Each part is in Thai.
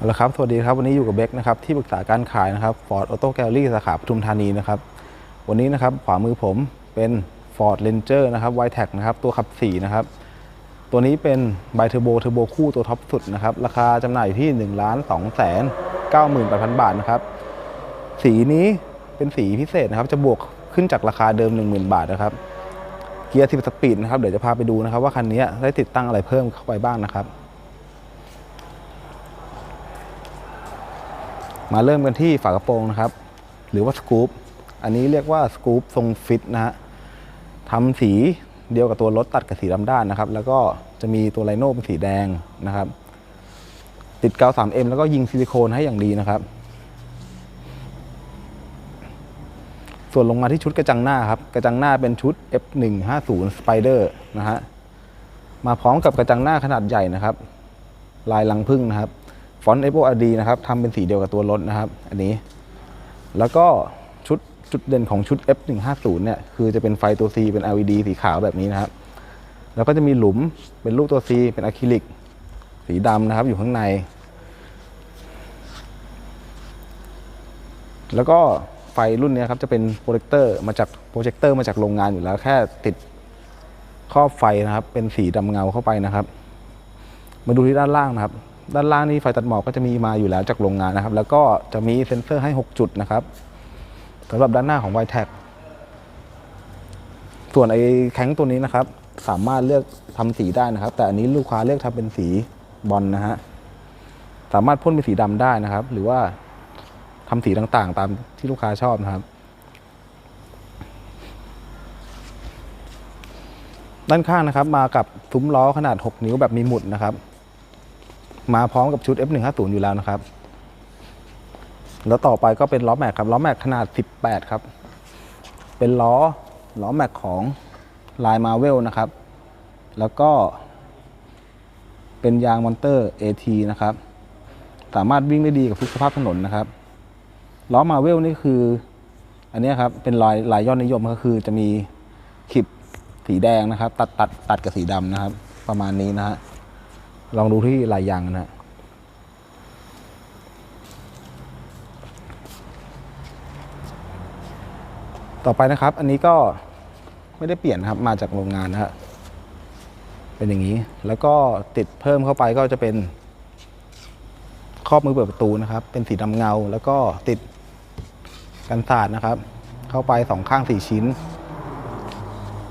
เอาละครับ สวัสดีครับ วันนี้อยู่กับเบคนะครับ ที่ปรึกษาการขายนะครับ Ford Auto Gallery สาขาปทุมธานีนะครับ วันนี้นะครับ ขวามือผมเป็น Ford Ranger นะครับ y t e c นะครับ ตัวขับ 4 นะครับ ตัวนี้เป็นไบเทอร์โบเทอร์โบคู่ตัวท็อปสุดนะครับ ราคาจำหน่ายอยู่ที่ 1 2 9 8 0 0 0 บาทนะครับ สีนี้เป็นสีพิเศษนะครับ จะบวกขึ้นจากราคาเดิม 10,000 บาทนะครับ เกียร์10สปีดนะครับ เดี๋ยวจะพาไปดูนะครับว่าคันนี้ได้ติดตั้งอะไรเพิ่มเข้าไปบ้างนะครับ มาเริ่มกันที่ฝากระโปรงนะครับ หรือว่าสกู๊ปอันนี้เรียกว่าสกู๊ปทรงฟิตนะฮะทำสีเดียวกับตัวรถตัดกับสีดำด้านนะครับ แล้วก็จะมีตัวไลโน่เป็นสีแดงนะครับ ติดกาว 3M แล้วก็ยิงซิลิโคนให้อย่างดีนะครับ ส่วนลงมาที่ชุดกระจังหน้าครับ กระจังหน้าเป็นชุด F150 Spider นะฮะมาพร้อมกับกระจังหน้าขนาดใหญ่นะครับ ลายลังพึ่งนะครับ ฟอนต์ FORD นะครับทำเป็นสีเดียวกับตัวรถนะครับ อันนี้ แล้วก็ชุดจุดเด่นของชุด F150 เนี่ยคือจะเป็นไฟตัว C เป็น LED สีขาวแบบนี้นะครับ แล้วก็จะมีหลุมเป็นรูปตัว C เป็นอะคริลิก สีดำนะครับอยู่ข้างใน แล้วก็ไฟรุ่นนี้ครับจะเป็นโปรเจคเตอร์มาจากโปรเจคเตอร์มาจากโรงงานอยู่แล้วแค่ติดครอบไฟนะครับ เป็นสีดำเงาเข้าไปนะครับ มาดูที่ด้านล่างนะครับ ด้านล่างนี่ไฟตัดหมอกก็จะมีมาอยู่แล้วจากโรงงานนะครับ แล้วก็จะมีเซ็นเซอร์ให้ 6 จุดนะครับสำหรับด้านหน้าของ y t e c ส่วนไอ้แข้งตัวนี้นะครับ สามารถเลือกทำสีได้นะครับ แต่อันนี้ลูกค้าเลือกทำเป็นสีบอลนะฮะสามารถพ่นเป็นสีดำได้นะครับ หรือว่าทำสีต่างๆ ตามที่ลูกค้าชอบนะครับ ด้านข้างนะครับ มากับซุ้มล้อขนาด 6 นิ้วแบบมีหมุดนะครับ มาพร้อมกับชุด F150 อยู่แล้วนะครับ แล้วต่อไปก็เป็นล้อแม็กครับ ล้อแม็กขนาด 18 ครับ เป็นล้อล้อแม็กของลายมาเวลนะครับ แล้วก็ เป็นยางมอนเตอร์ AT นะครับ สามารถวิ่งได้ดีกับทุกสภาพถนนนะครับ ล้อมาเวลนี่คือ อันนี้ครับ เป็นลายลายยอดนิยมก็คือจะมีขีบสีแดงนะครับ ตัดตัดตัดกับสีดำนะครับ ประมาณนี้นะฮะ ลองดูที่ลายยางนะฮะต่อไปนะครับ อันนี้ก็ไม่ได้เปลี่ยนนะครับ มาจากโรงงานนะฮะเป็นอย่างนี้ แล้วก็ติดเพิ่มเข้าไปก็จะเป็นครอบมือเปิดประตูนะครับ เป็นสีดำเงา แล้วก็ติดกันศาสตร์นะครับ เข้าไปสองข้างสี่ชิ้น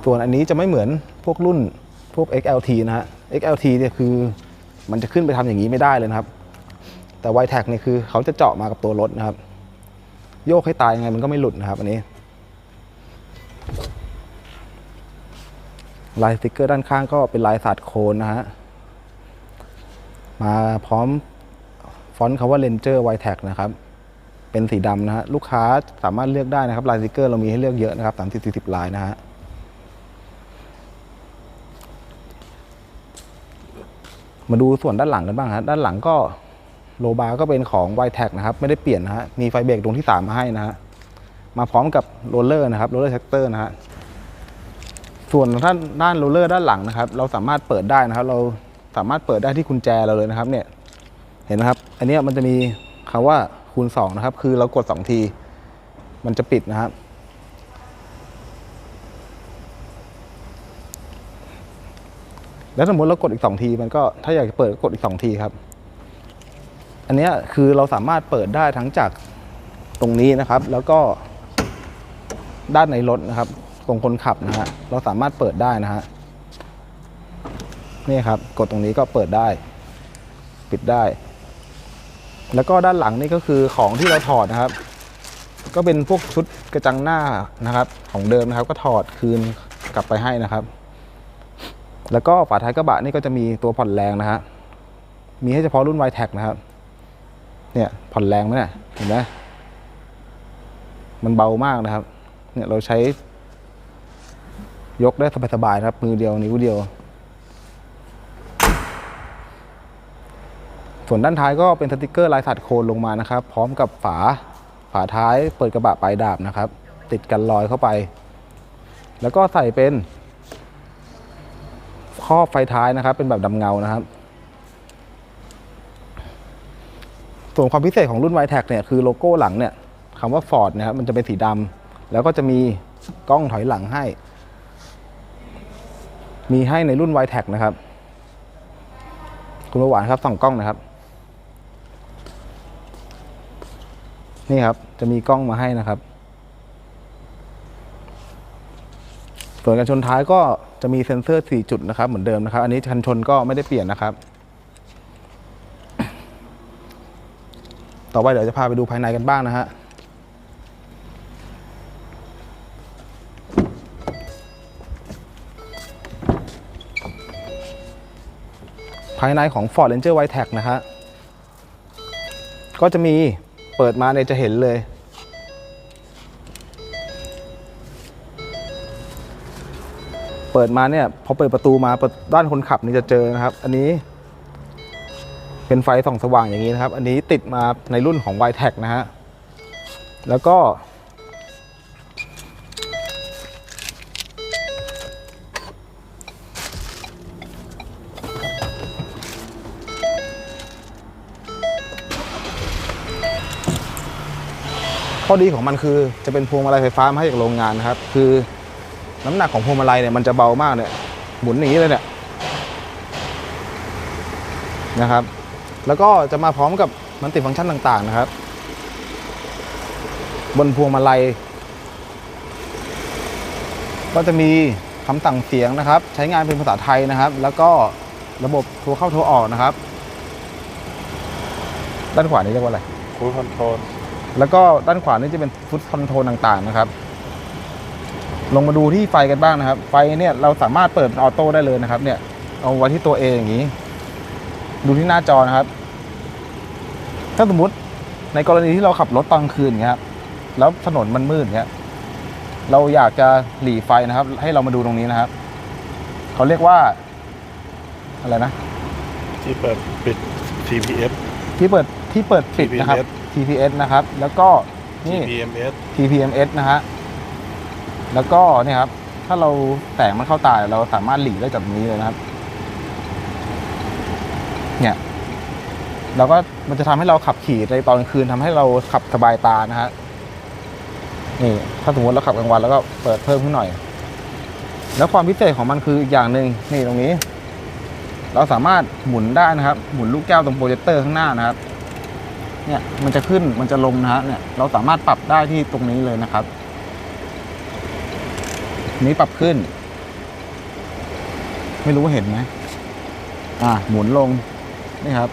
ส่วนอันนี้จะไม่เหมือนพวกรุ่นพวก XLT นะฮะ XLT เนี่ยคือ มันจะขึ้นไปทำอย่างนี้ไม่ได้เลยนะครับ แต่ y t e c เนี่คือเขาจะเจาะมากับตัวรถนะครับ โยกให้ตายยังไงมันก็ไม่หลุดนะครับ อันนี้ลายสติกเกอร์ด้านข้างก็เป็นลายสาดโคนนะฮะ มาพร้อมฟอนต์คำว่า Ranger y t e c นะครับ เป็นสีดำนะฮะ ลูกค้าสามารถเลือกได้นะครับ ลายสติกเกอร์เรามีให้เลือกเยอะนะครับ30 40ลายนะฮะ มาดูส่วนด้านหลังกันบ้างฮะด้านหลังก็โลบาร์ก็เป็นของ y t e c นะครับ ไม่ได้เปลี่ยนนะฮะมีไฟเบรกดวงที่ 3 มาให้นะฮะมาพร้อมกับโรลเลอร์นะครับโรลเลอร์แท็กเตอร์นะฮะส่วนด้านด้านโรลเลอร์ด้านหลังนะครับ เราสามารถเปิดได้นะครับ เราสามารถเปิดได้ที่กุญแจเราเลยนะครับ เนี่ยเห็นไหมครับ อันนี้มันจะมีคำว่าคูณ2นะครับ คือเรากด 2 ที มันจะปิดนะครับ แล้วสมมติเรากดอีก 2 ทีมันก็ถ้าอยากจะเปิดก็กดอีก 2 ทีครับ อันนี้คือเราสามารถเปิดได้ทั้งจากตรงนี้นะครับ แล้วก็ด้านในรถนะครับตรงคนขับนะฮะเราสามารถเปิดได้นะฮะนี่ครับ กดตรงนี้ก็เปิดได้ ปิดได้ แล้วก็ด้านหลังนี่ก็คือของที่เราถอดนะครับ ก็เป็นพวกชุดกระจังหน้านะครับ ของเดิมนะครับ ก็ถอดคืนกลับไปให้นะครับ แล้วก็ฝาท้ายกระบะนี่ก็จะมีตัวผ่อนแรงนะฮะ มีให้เฉพาะรุ่น y t e c นะครับ เนี่ยผ่อนแรงไหมเนี่ยเห็นไหมมันเบามากนะครับ เนี่ยเราใช้ ยกได้สบายๆนะครับ มือเดียวนิ้วเดียว ส่วนด้านท้ายก็เป็นสติกเกอร์ลายสัตว์โคนลงมานะครับ พร้อมกับฝาฝาท้ายเปิดกระบะปลายดาบนะครับ ติดกันรอยเข้าไป แล้วก็ใส่เป็น ครอบไฟท้ายนะครับ เป็นแบบดำเงานะครับ ส่วนความพิเศษของรุ่น y t e c เนี่ยคือโลโก้หลังเนี่ยคำว่า Ford นะครับมันจะเป็นสีดำแล้วก็จะมีกล้องถอยหลังให้ มีให้ในรุ่น y t e c นะครับ คุณปรหวานครับส่องกล้องนะครับ นี่ครับจะมีกล้องมาให้นะครับ ส่วนกันชนท้ายก็จะมีเซ็นเซอร์ 4 จุดนะครับเหมือนเดิมนะครับ อันนี้กันชนก็ไม่ได้เปลี่ยนนะครับ ต่อไปเดี๋ยวจะพาไปดูภายในกันบ้างนะฮะภายในของ Ford Ranger w i t e c นะฮะก็จะมีเปิดมาเนี่ยจะเห็นเลย ปิดมาเนี่ยพอเปิดประตูมาด้านคนขับนี่จะเจอนะครับ อันนี้ เป็นไฟส่องสว่างอย่างนี้นะครับ อันนี้ติดมาในรุ่นของ y t e c นะฮะแล้วก็ ข้อดีของมันคือจะเป็นพวงมาลัยไฟฟ้ามาให้จากโรงงานนะครับ คือ น้ำหนักของพวงมาลัยเนี่ยมันจะเบามากเนี่ยหมุนอย่างนี้เลยเนี่ยนะครับ แล้วก็จะมาพร้อมกับมันติฟังก์ชันต่างๆนะครับ บนพวงมาลัย ก็จะมีคำสั่งเสียงนะครับ ใช้งานเป็นภาษาไทยนะครับ แล้วก็ระบบโทรเข้าโทรออกนะครับ ด้านขวานี้เรียกว่าอะไรคูลคอนโทรลแล้วก็ด้านขวานี่จะเป็นฟุตคอนโทรลต่างๆนะครับ ลงมาดูที่ไฟกันบ้างนะครับ ไฟเนี่ยเราสามารถเปิดเป็นออโต้ได้เลยนะครับเนี่ยเอาไว้ที่ตัวเองอย่างนี้ ดูที่หน้าจอนะครับ ถ้าสมมติในกรณีที่เราขับรถตอนกลางคืนอย่างเงี้ยครับแล้วถนนมันมืดอย่างเงี้ยเราอยากจะหลีไฟนะครับ ให้เรามาดูตรงนี้นะครับเขาเรียกว่า อะไรนะ ที่เปิดปิด TPS ที่เปิดที่เปิดปิดนะครับ TPS นะครับ แล้วก็นี่ TPMS TPMS นะฮะ แล้วก็เนี่ยครับถ้าเราแสงมันเข้าตายเราสามารถหลีกได้จากนี้เลยนะครับ เนี่ยเราก็มันจะทำให้เราขับขี่ในตอนกลางคืนทำให้เราขับสบายตานะฮะนี่ ถ้าสมมติเราขับกลางวันแล้วก็เปิดเพิ่มขึ้นหน่อย แล้วความพิเศษของมันคืออีกอย่างหนึ่งนี่ตรงนี้ เราสามารถหมุนได้นะครับ หมุนลูกแก้วตรงโปรเจคเตอร์ข้างหน้านะครับ เนี่ยมันจะขึ้นมันจะลงนะฮะเนี่ยเราสามารถปรับได้ที่ตรงนี้เลยนะครับ นี้ปรับขึ้น ไม่รู้ว่าเห็นไหมอ่าหมุนลงนี่ครับ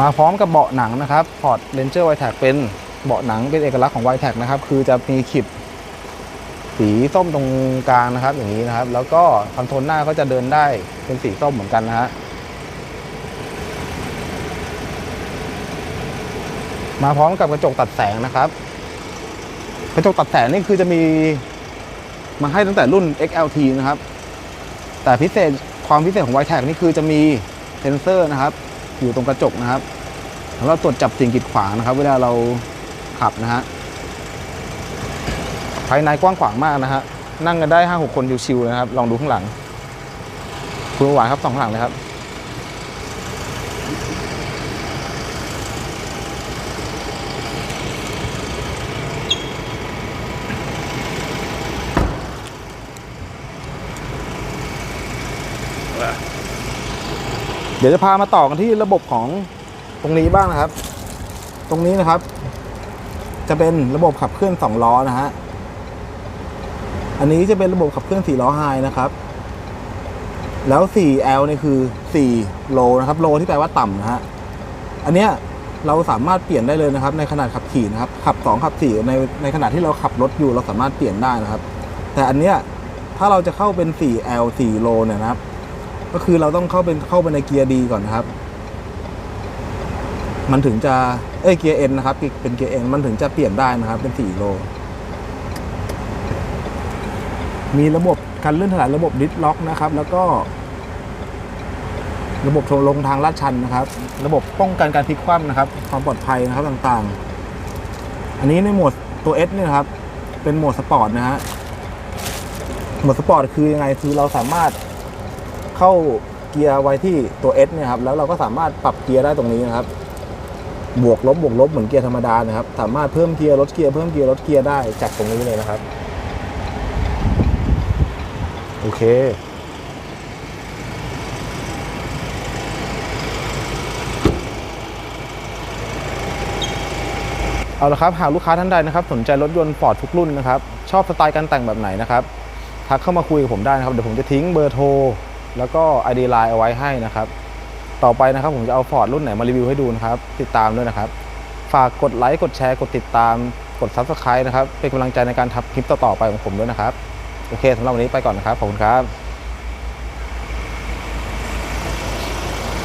มาพร้อมกับเบาะหนังนะครับ Ford Ranger w i t e c เป็นเบาะหนังเป็นเอกลักษณ์ของ w i t e c นะครับ คือจะมีขีดสีส้มตรงกลางนะครับ อย่างนี้นะครับ แล้วก็คอนโทรลหน้าก็จะเดินได้เป็นสีส้มเหมือนกันนะฮะมาพร้อมกับกระจกตัดแสงนะครับ กระจกตัดแสงนี่คือจะมีมาให้ตั้งแต่รุ่น XLT นะครับ แต่พิเศษความพิเศษของ y t e c นี่คือจะมีเซ็นเซอร์นะครับ อยู่ตรงกระจกนะครับสำหรับตรวจจับสิ่งกีดขวางนะครับ เวลาเราขับนะฮะภายในกว้างขวางมากนะฮะนั่งกันได้ห้าหกคนชิวๆนะครับ ลองดูข้างหลัง คุณหวานครับสองข้างหลังเลยครับ ดี๋ยวจะพามาต่อกันที่ระบบของตรงนี้บ้างนะครับ ตรงนี้นะครับ จะเป็นระบบขับเคลื่อนสองล้อนะฮะอันนี้จะเป็นระบบขับเคลื่อนสี่ล้อไฮนะครับ แล้ว 4L นี่คือ4โลนะครับโลที่แปลว่าต่ำนะฮะอันเนี้ยเราสามารถเปลี่ยนได้เลยนะครับ ในขนาดขับขี่นะครับ ขับ 2 ขับ4ในในขณะที่เราขับรถอยู่เราสามารถเปลี่ยนได้นะครับ แต่อันเนี้ยถ้าเราจะเข้าเป็น 4L 4โลเนี่ยนะครับ ก็คือเราต้องเข้าเป็นเข้าไปในเกียร์ดีก่อนนะครับ มันถึงจะเอ้ยเกียร์เอ็นนะครับเป็นเกียร์เอ็นมันถึงจะเปลี่ยนได้นะครับ เป็น4โล มีระบบการเลื่อนถลายระบบดิสล็อกนะครับ แล้วก็ ระบบลงทางลาดชันนะครับ ระบบป้องกันการพลิกคว่ำนะครับ ความปลอดภัยนะครับต่างๆ อันนี้ในโหมดตัว S เนี่ยครับ เป็นโหมดสปอร์ตนะฮะโหมดสปอร์ตคือยังไงคือเราสามารถ เข้าเกียร์ไว้ที่ตัว S เนี่ยครับแล้วเราก็สามารถปรับเกียร์ได้ตรงนี้นะครับ บวกลบบวกลบเหมือนเกียร์ธรรมดานะครับ สามารถเพิ่มเกียร์ลดเกียร์เพิ่มเกียร์ลดเกียร์ได้จากตรงนี้เลยนะครับ โอเคเอาละครับหากลูกค้าท่านใดนะครับสนใจรถยนต์ฟอร์ดทุกรุ่นนะครับ ชอบสไตล์การแต่งแบบไหนนะครับ ทักเข้ามาคุยกับผมได้นะครับ เดี๋ยวผมจะทิ้งเบอร์โทร แล้วก็ ID Line เอาไว้ให้นะครับ ต่อไปนะครับผมจะเอาฟอร์ดรุ่นไหนมารีวิวให้ดูนะครับ ติดตามด้วยนะครับ ฝากกดไลค์กดแชร์กดติดตามกด Subscribe นะครับ เป็นกำลังใจในการทำคลิปต่อๆไปของผมด้วยนะครับ โอเคสำหรับวันนี้ไปก่อนนะครับ ขอบคุณครับ